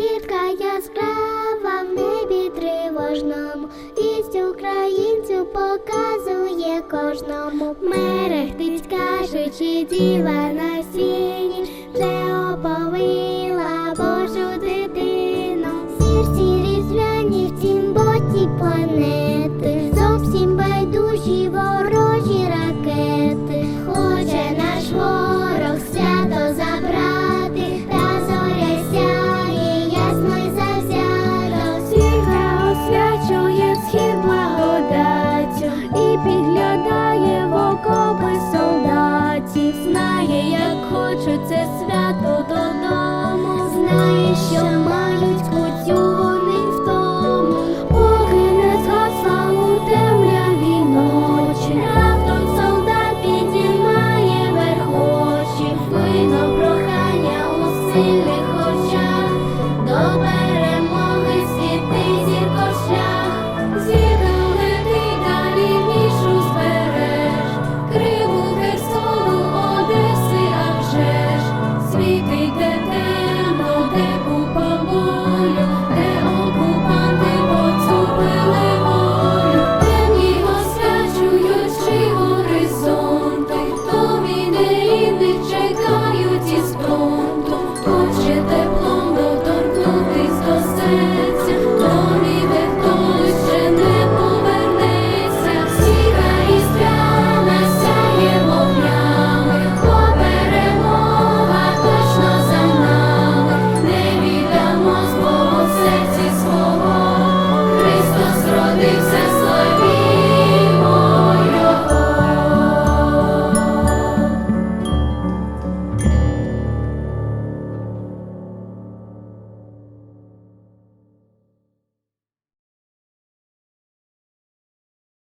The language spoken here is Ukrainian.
Сітка яскрава в небі тривожному, Вість українцю показує кожному. Мерехтить кажучи, діва на світ. Солдатів. Знає, як хочеться свято додому. Знає, що